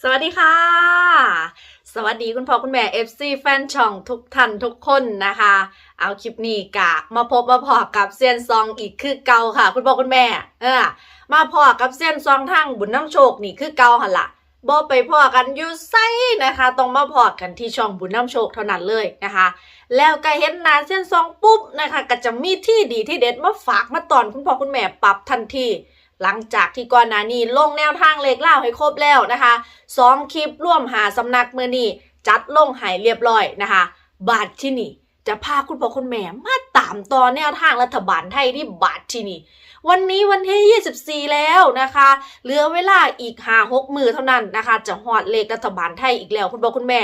สวัสดีค่ะ สวัสดีคุณพ่อคุณแม่ FC แฟนช่องทุกท่านทุกคนนะคะ เอาคลิปนี้กะมาพบมาพอกับเซียนซองอีกคือเก่าค่ะ คุณพ่อคุณแม่ เออ มาพอกับเซียนซองทางบุญน้ำโชคนี่คือเก่าหันละบ่ไปพอกันอยู่ไซนะคะต้องมาพอกันที่ช่องบุญน้ำโชคเท่านั้นเลยนะคะ แล้วก็เห็นนาเส้นซองปุ๊บนะคะ ก็จะมีที่ดีที่เด็ดมาฝากมาตอนคุณพ่อคุณแม่ปรับทันที หลังจากที่ก่อนหน้านี้ลงแนวทางเลขเล่าให้ครบแล้วนะคะสองคลิปร่วมหาสำนักมือนี้จัดลงหายเรียบร้อยนะคะ บาทที่นี่ จะพาคุณพ่อคุณแม่มาตามต่อแนวทางรัฐบาลไทยที่บาทที่นี่ วันนี้วันที่ 24 แล้วนะคะ เหลือเวลาอีกหาหกมือเท่านั้นนะคะ จะหอดเลขรัฐบาลไทยอีกแล้วคุณพ่อคุณแม่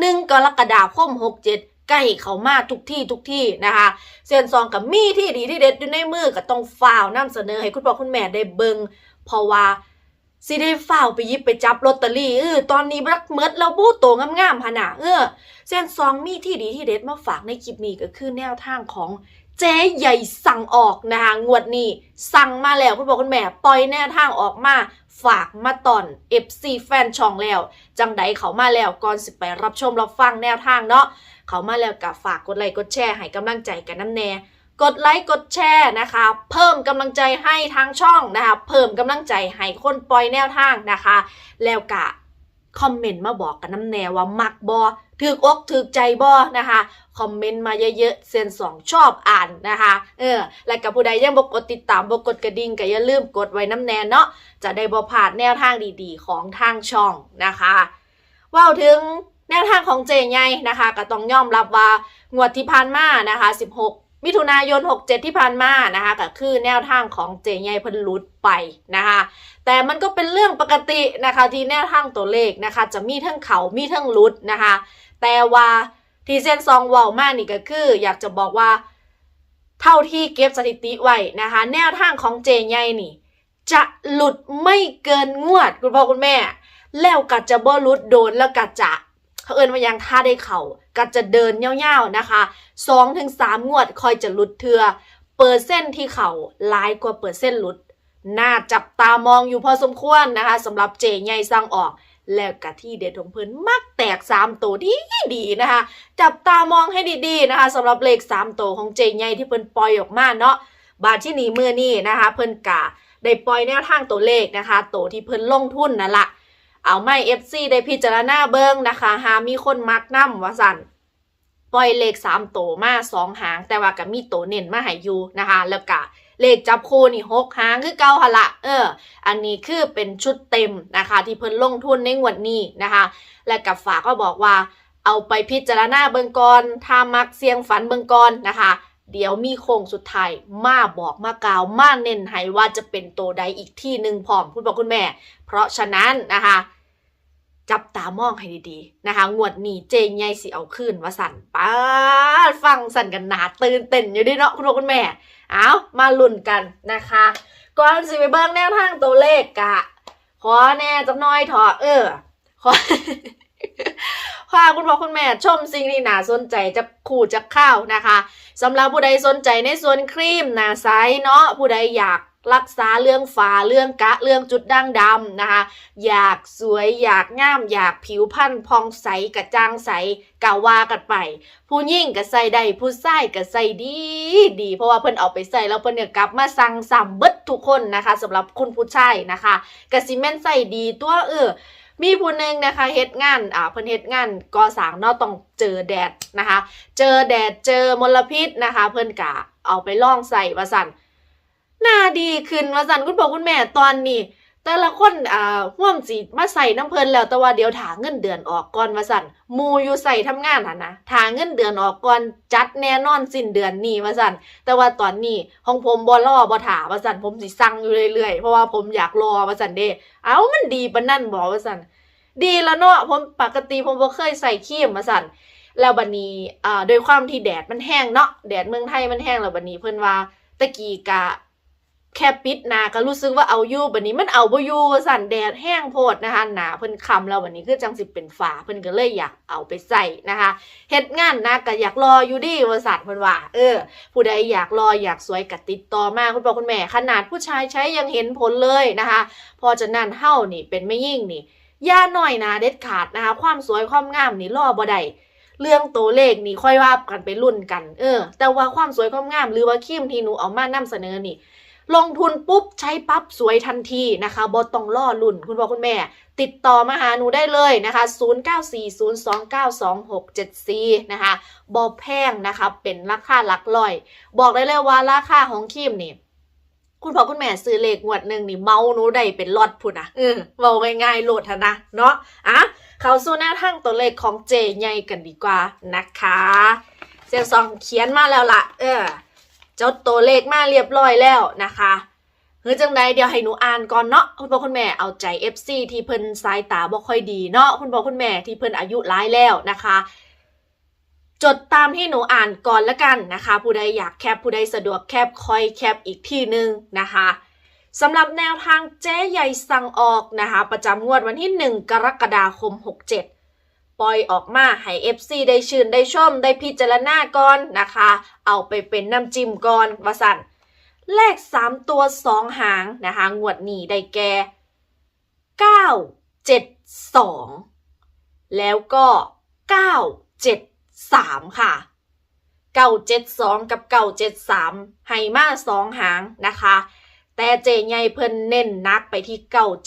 หนึ่งกรกฎาคม67 ใกล้เขามาทุกที่ทุกที่นะคะ เซียนซองกับมีที่ดีที่เด็ดอยู่ในมือก็ต้องฝ่าวนำเสนอให้คุณพ่อคุณแม่ได้เบิงเพราะว่าสิได้ฝ่าวไปยิบไปจับลอตเตอรี่เออตอนนี้รักเมิดแล้วบู้โตงามๆพนะเออเซียนซองมีที่ดีที่เด็ดมาฝากในคลิปนี้ก็คือแนวทางของ เจ๊ใหญ่สั่งออกนะคะงวดนี้สั่งมาแล้วคุณพ่อคุณแม่ปล่อยแนวทางออกมาฝากมาตอน FC แฟนช่องแล้ว จังใดเขามาแล้วก่อนสิไปรับชมรับฟังแนวทางเนาะเขามาแล้วกับฝากกดไลค์กดแชร์ให้กำลังใจกันน้ำแน่กดไลค์กดแชร์นะคะ เพิ่มกำลังใจให้ทางช่องนะคะ เพิ่มกำลังใจให้คนปล่อยแนวทางนะคะ แล้วกะคอมเมนต์มาบอกกันน้ำแน่ว่ามักบอถือกอกถือใจบอนะคะ คอมเมนต์มาเยอะๆเซนสองชอบอ่านนะคะเออแล้วกับผู้ใดยังบกดติดตามบกดกระดิ่งก็อย่าลืมกดไว้น้ำแน่เนาะจะได้บ่พาดแนวทางดีๆ ของทางช่องนะคะว่าวถึงแนวทางของเจใหญ่นะคะ ก็ต้องยอมรับว่างวดที่ผ่านมานะคะ 16มิถุนายน 67 ที่ผ่านมานะคะก็คือแนวทางของเจใหญ่พิ่นลุดไปนะคะ แต่มันก็เป็นเรื่องปกตินะคะที่แนวทางตัวเลขนะคะ จะมีทั้งเขามีทั้งลุดนะคะ แต่ว่า ที่เส้นซองว้ามากนี่ก็คือ อยากจะบอกว่า เท่าที่เก็บสถิติไว้นะคะ แนวทางของเจใหญ่นี่ จะหลุดไม่เกินงวด คุณพ่อคุณแม่ แล้วก็จะบ่หลุดโดนแล้วก็จะเขาเอินว่ายังท่าได้เข่าก็จะเดินเย่าวๆนะคะสองถึงสามงวดคอยจะหลุดเทือเปอร์เซ็นที่เข่าหลายกว่าเปอร์เซ็นหลุดน่าจับตามองอยู่พอสมควรนะคะสำหรับเจใหญ่สร้างออก แล้วกะที่เด็ดของเพิ่นมักแตกสามตัวดีดีนะคะ จับตามองให้ดีๆนะคะสำหรับเลขสามตัวของเจใหญ่ที่เพิ่นปล่อยออกมาเนาะบาทที่หนีเมื่อนี่นะคะ เพิ่นกะได้ปล่อยแนวทางตัวเลขนะคะ ตัวที่เพิ่นลงทุนนั่นละเอาไม่ FC ได้พิจารณาเบิ้งนะคะ หามีคนมักนำว่าสั่นปล่อยเลขสามโตวมาสองหาง แต่ว่าก็มีโตวเน้นมาให้อยู่นะคะ แล้วก็ เลขจับคู่นี่หกหางคือเก่าหละเออ อันนี้คือเป็นชุดเต็มนะคะ ที่เพิ่นลงทุนในงวดนี้นะคะ และกับฝากก็บอกว่า เอาไปพิจารณาเบิงก่อนถ้ามักเสียงฝันเบิงก่อนนะคะเดี๋ยวมีโค้งสุดท้ายมาบอกมากล่าวมาเน้นให้ว่าจะเป็นตัวใดอีกที่หนึ่งพร้อมคุณพ่อคุณแม่ เพราะฉะนั้นนะคะ จับตามองให้ดีๆนะคะ งวดนี้เจงใหญ่สิเอาขึ้นว่าสั่นป้าฟังสั่นกันหนาตื่นเต้นอยู่ดิเนาะคุณพ่อคุณแม่ เอามาลุ้นกันนะคะ ก่อนสิไปเบิ่งแนวทางตัวเลขกะ ขอแน่จักน้อยถอเออ ขอพาคุณพ่อคุณแม่ชมสิ่งที่น่าสนใจจะขู่จะข้าวนะคะสำหรับผู้ใดสนใจในส่วนครีมหนาไซส์เนาะผู้ใดอยาก รักษาเรื่องฝาเรื่องกะเรื่องจุดด่างดำนะคะ อยากสวยอยากงาม อยากผิวพรรณพองใสกระจ่างใสกะว่ากันไป ผู้หญิงก็ใส่ได้ผู้ชายก็ใส่ดีดี เพราะว่าเพิ่นเอาไปใส่แล้วเพิ่นเนี่ยกลับมาสั่งซ้ำเบิดทุกคนนะคะสำหรับคุณผู้ชายนะคะกะสิแม่นใส่ดีตัวเออมีผู้หนึ่งนะคะเฮ็ดงานอ่าเพิ่นเฮ็ดงานก่อสร้างเนาะต้องเจอแดดนะคะ เจอแดดเจอมลพิษนะคะ เพิ่นกะเอาไปล่องใส่ว่าสั่น หน้าดีขึ้นว่าสันคุณพ่อคุณแม่ตอนนี้ แต่ละคนอ่าห่วมสิมาใส่น้ำเพลินแล้วแต่ว่าเดี๋ยวถาเงินเดือนออกก่อนว่าสันมูอยู่ใส่ทำงานหั่นนะถาเงินเดือนออกก่อนจัดแน่นอนสิ้นเดือนนี้ว่าสันแต่ว่าตอนนี้ของผมบ่รอบ่ถาว่าสันผมสิสั่งอยู่เรื่อยๆเพราะว่าผมอยากรอว่าสันเด้เอามันดีปานนั้นบ่ว่าสันดีแล้วเนาะผมปกติผมบ่เคยใส่ครีมมาสันแล้วบัดนี้อ่าโดยความที่แดดมันแห้งเนาะแดดเมืองไทยมันแห้งแล้วบัดนี้เพิ่นว่าตะกี้กะ แค่ปิดหน้าก็รู้สึกว่าเอาอยู่บัดนี้มันเอาบ่อยู่สั่นแดดแห้งโพดนะคะหนาเพิ่นคำแล้วบัดนี้คือจังสิเป็นฝาเพิ่นก็เลยอยากเอาไปใส่นะคะเฮ็ดงานนะก็อยากรออยู่ดีว่าสั่นเพิ่นว่าเออ ผู้ใดอยากรออยากสวยก็ติดต่อมาคุณพ่อคุณแม่ ขนาดผู้ชายใช้ยังเห็นผลเลยนะคะพอจะนั่นเฮานี่เป็นไม่ยิ่งนี่ย่าหน่อยนะเด็ดขาดนะคะความสวยความงามนี่ล่อบ่ได้เรื่องตัวเลขนี่ค่อยว่ากันไปรุ่นกัน เออ แต่ว่าความสวยความงามหรือว่าครีมที่หนูเอามานำเสนอนี่ ลงทุนปุ๊บใช้ปั๊บสวยทันทีนะคะบอต้องล่อลุ่นคุณพ่อคุณแม่ ติดต่อมาหาหนูได้เลยนะคะ 0940292674 นะคะบอแพงนะคะเป็นราคาหลักร้อย บอกได้เลยว่าราคาของครีมนี่คุณพ่อคุณแม่ซื้อเลขงวดหนึ่งนี่เมาหนูได้เป็นลอดพุ่นนะเออบอกง่ายๆโหลดเถอะนะเนาะอะเขาสู่หน้าทั้งตัวเลขของเจใหญ่กันดีกว่านะคะเซียงซองเขียนมาแล้วล่ะ เออ จ้าตัวเลขมาเรียบร้อยแล้วนะคะเฮ้ยจังใดเดี๋ยวให้หนูอ่านก่อนเนาะคุณพ่อคุณแม่เอาใจ FC ที่เพิ่นสายตาบ่ค่อยดีเนาะคุณพ่อคุณแม่ที่เพิ่นอายุร้ายแล้วนะคะจดตามที่หนูอ่านก่อนละกันนะคะ ผู้ใดอยากแคปผู้ใดสะดวกแคปคอยแคปอีกที่หนึ่งนะคะสำหรับแนวทางเจ๊ใหญ่สั่งออกนะคะ ประจำงวดวันที่ 1 กรกฎาคม 67 ปล่อยออกมาให้ FC ได้ชื่นได้ชม ได้พิจารณาก่อนนะคะ เอาไปเป็นน้ำจิ้มก่อนวาสันเลข3ตัว2หางนะคะ งวดนี้ได้แก่9 7 2แล้วก็9 7 3ค่ะ972กับ973ให้มาสองหางนะคะ แต่เจใหญ่เพิ่นเน้นนักไปที่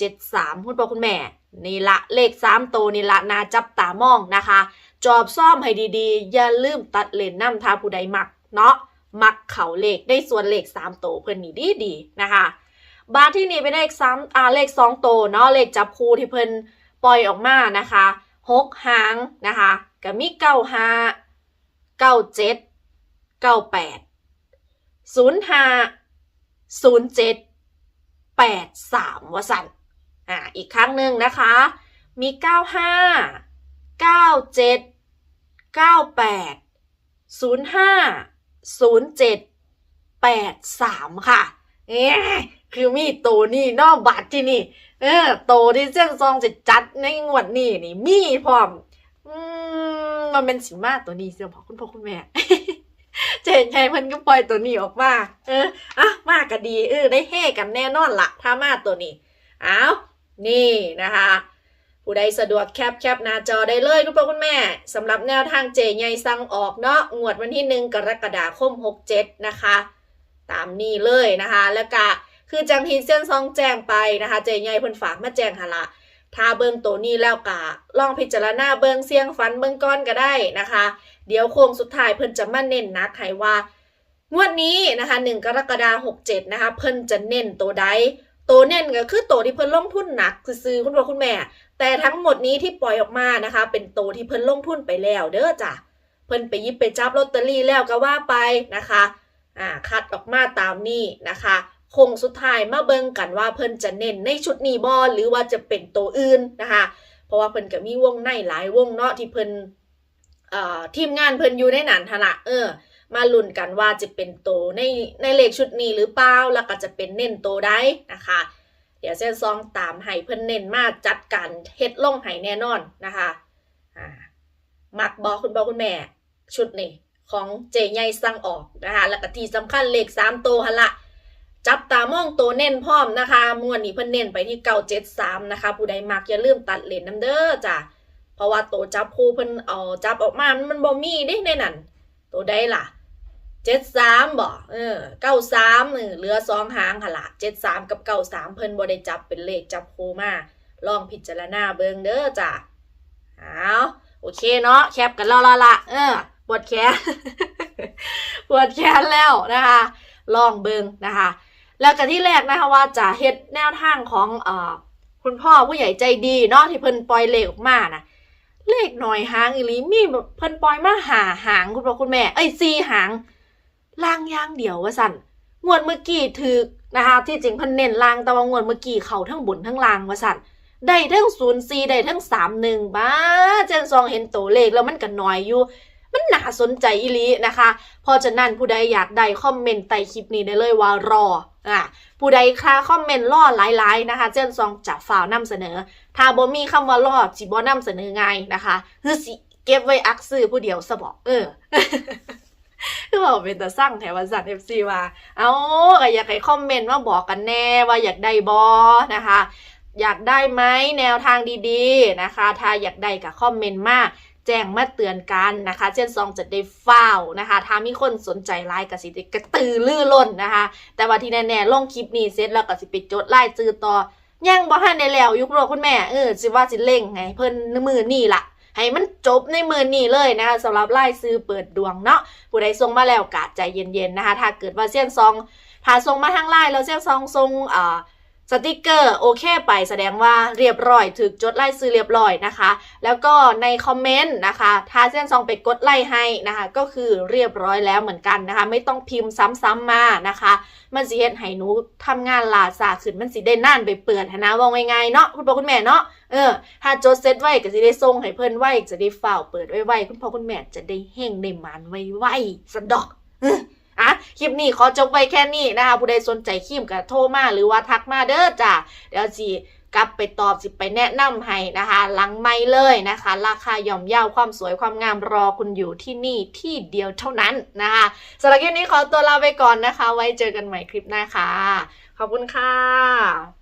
973คุณพ่อคุณแม่ นี่ละเลข3ตัวนี่ละนาจับตามองนะคะ จอบซ่อมให้ดีๆ อย่าลืมตัดเลนน้ำทาผู้ใดมักเนาะมักเข่าเลขได้ส่วนเลข3ตัวเพิ่นนี่ดีดีๆนะคะบาทที่นี่เป็นเลข3อ่าเลข2ตัวเนาะเลขจับคู่ที่เพิ่นปล่อยออกมานะคะหกหางนะคะก็มีเก้าห้าเก้าเจ็ดเก้าแปดศูนย์ห้าศูนย์เจ็ดแปดสามวสัน อ่าอีกครั้งหนึ่งนะคะ มีเก้าห้าเก้าเจ็ดเก้าแปดศูนย์ห้าศูนย์เจ็ดแปดสามค่ะเอ๊ะคือมีตัวนี่นอกบัตรที่นี่ เออโตที่เจ้งซองจะจัดในงวดนี้นี่มีพร้อม อืมมันเป็นสิมาตัวนี้เสียงพอคุณพ่อคุณแม่เจนชัยมันก็ปล่อยตัวนี้ออกมา เออ อะ มาก็ดี เออ ได้เฮกันแน่นอนละ ถ้ามาตัวนี้ อ้าว นี่นะคะ ผู้ใดสะดวกแคปแคปหน้าจอได้เลยคุณพ่อคุณแม่สำหรับแนวทางเจใหญ่สั่งออกเนาะงวดวันที่หนึ่งกรกฎาคม 67 นะคะ ตามนี้เลยนะคะ แล้วก็คือจังทีเส้นซองแจ้งไปนะคะ เจใหญ่เพิ่นฝากมาแจ้งหละถ้าเบิ่งตัวนี้แล้วกะลองพิจารณาเบิ่งเสียงฟันเบิ่งก้อนก็ได้นะคะ เดี๋ยวโค้งสุดท้ายเพิ่นจะมาเน้นนักให้ว่างวดนี้นะคะ1กรกฎาคม67 นะคะ เพิ่นจะเน้นตัวใด ตัวเน้นก็คือตัวที่เพิ่นลงทุนหนักซื้อคุณพ่อคุณแม่ แต่ทั้งหมดนี้ที่ปล่อยออกมานะคะ เป็นตัวที่เพิ่นลงทุนไปแล้วเด้อจ้ะเพิ่นไปยิบไปจับลอตเตอรี่แล้วก็ว่าไปนะคะอ่าคัดออกมาตามนี้นะคะคงสุดท้ายมาเบิ่งกันว่าเพิ่นจะเน้นในชุดนี้บ่หรือว่าจะเป็นตัวอื่นนะคะ เพราะว่าเพิ่นก็มีวงในหลายวงเนาะที่เพิ่นเอ่อทีมงานเพิ่นอยู่ในนั้นทนละเออ มาลุ้นกันว่าจะเป็นโตในในเลขชุดนี้หรือเปล่าแล้วก็จะเป็นเน้นโตัวใดนะคะ เดี๋ยวเส้นซองตามให้เพิ่นเน้นมาจัดการเฮ็ดล่องให้แน่นอนนะคะมักบอกคุณบอกคุณแม่ ชุดนี้ของเจใหญ่สั่งออกนะคะแล้วก็ที่สำคัญเลขสามโตัวหันละจับตามองตัวเน้นพร้อมนะคะมวนนี้เพิ่นเน้นไปที่เก้าเจ็ดสามนะคะ ผู้ใดมักอย่าลืมตัดเลนน้ำเด้อจ้ะเพราะว่าตัวจับคู่เพิ่นเอาจับออกมา มันบ่มีเด้ในนั้นตัวใดล่ะ เจ็ดสามบ่เออเก้าสามเออเหลือสองหางค่ะละเจ็ดสามกับเก้าสามเพิ่นบ่ได้จับเป็นเลขจับโคมาลองพิจารณาเบิงเด้อจ้ะเอาโอเคเนาะแคปกันแล้วละละเออปวดแขนปวดแขนแล้วนะคะ ลองเบิงนะคะ แล้วก็ที่แรกนะคะว่าจะเฮ็ดแนวทางของเอ่อคุณพ่อผู้ใหญ่ใจดีเนาะที่เพิ่นปล่อยเลขออกมานะเลขหน่อยหางอีลีมีแบบเพิ่นปล่อยมาหาหางคุณพ่อคุณแม่ เอ้ยสี่หาง ล่างย่างเดียวว่าสั่นงวดเมื่อกี้ถึกนะคะที่จริงพิ่นเน้นล่างแต่ว่างวดเมื่อกี้เข้าทั้งบนทั้งล่างว่าสั่นได้ทั้งศูนย์สี่ได้ทั้งสามหนึ่งบ้าเจนซองเห็นตัวเลขแล้วมันก็นน้อยอยู่ มันน่าสนใจอีลีนะคะพราะนั้นผู้ใดอยากได้คอมเมนต์ใต้คลิปนี้ได้เลยว่ารออะผู้ใดค่าคอมเมนต์รอหลายๆนะคะ เจนซองจะฝ่าวนำเสนอ ถ้าบ่มีคำว่ารอจิบ่นำเสนอไงนะคะคือสิเก็บไว้อักซื้อผู้เดียวซะบอกเออ คือบอกเป็นแตาสร้างแถววันสันเอฟซีว่า เอาก็อยากให้คอมเมนต์มาบอกกันแน่ว่าอยากได้บอนะคะ อยากได้ไหมแนวทางดีๆนะคะ ถ้าอยากได้ก็คอมเมนต์มาแจ้งมาเตือนกันนะคะ เช่นซองจะได้ฟ้านะคะ ถ้ามีคนสนใจไลน์กสิกระตือรือร้นนะคะ แต่ว่าที่แน่ๆลงคลิปนี้เสร็จแล้วก็สิไปจดไล่จือต่อยังบ่ทันได้แล้วยุคโรคุณแม่เออสิว่าสิเล่งไงเพิ่นมือนี่ล่ะ ให้มันจบในมือนี้เลยนะคะสำหรับไล่ซื้อเปิดดวงเนาะผู้ใดส่งมาแล้วกะใจเย็นๆนะคะ ถ้าเกิดว่าเสี่ยงซองผ่าส่งมาทางไล่แล้วเสี่ยงซองทรงอ่า สติกเกอร์โอเคไปแสดงว่าเรียบร้อยถึกจดไล่ซื้อเรียบร้อยนะคะ แล้วก็ในคอมเมนต์นะคะถ้าเส้นซองไปกดไล่ให้นะคะ ก็คือเรียบร้อยแล้วเหมือนกันนะคะ ไม่ต้องพิมพ์ซ้ำๆมานะคะ มันสิเฮ็ดให้หนูทำงานลาซาขึ้นมันสิได้น่านไปเปื่อนหั้นะว่าง่ายๆเนาะคุณพ่อคุณแม่เนาะเออถ้าจดเซตไว้ก็สิได้ส่งให้เพิ่นไว้จะได้เฝ่าเปิดไว้ไวคุณพ่อคุณแม่จะได้เฮงได้หมานไว้ไวสะดอก คลิปนี้ขอจบไปแค่นี้นะคะผู้ใดสนใจคลิปก็โทรมาหรือว่าทักมาเด้อจ้ะเดี๋ยวสิกลับไปตอบสิไปแนะนำให้นะคะหลังไม่เลยนะคะ ราคาย่อมเยาวความสวยความงามรอคุณอยู่ที่นี่ที่เดียวเท่านั้นนะคะสำหรับคลิปนี้ขอตัวลาไปก่อนนะคะ ไว้เจอกันใหม่คลิปหน้าค่ะ ขอบคุณค่ะ